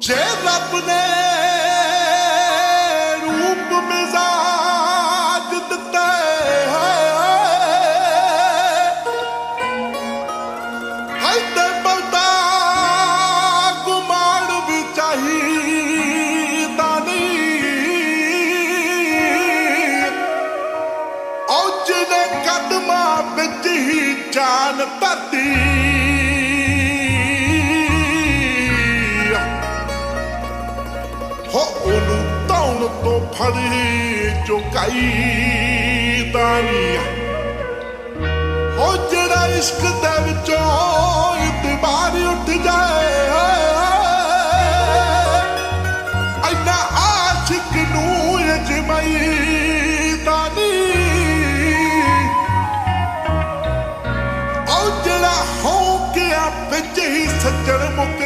ਜੇ ਰੱਬ ਨੇ ਰੂਪ ਮਿਜ਼ਾਜ ਦਿੱਤਾ ਹੈ, ਹਾਏ ਤੇ ਬਲਦਾ ਗੁਮਾਨ ਵੀ ਚਾਹੀਦਾ ਨਹੀਂ। ਔਜ ਦੇ ਕਦਮਾਂ ਵਿੱਚ ਹੀ ਜਾਨ ਧਰਤੀ। ਹੋ ਉਹਨੂੰ ਤਾਉਣ ਤੋਂ ਫੜੀ ਚੁਕਾਈ ਦਾਨੀਆ ਹੋ ਜਿਹੜਾ ਇਸ਼ਕ ਦੇ ਵਿੱਚੋਂ ਇਤਬਾਰ ਉੱਠ ਜਾਏ। ਐਨਾ ਆਸ਼ਿਕ ਨੂੰ ਜਮਾਈ ਦਾਨੀ ਉਹ ਜਿਹੜਾ ਹੋ ਕੇ ਆ ਵਿੱਚ ਹੀ ਸੱਜਣ ਮੁਖ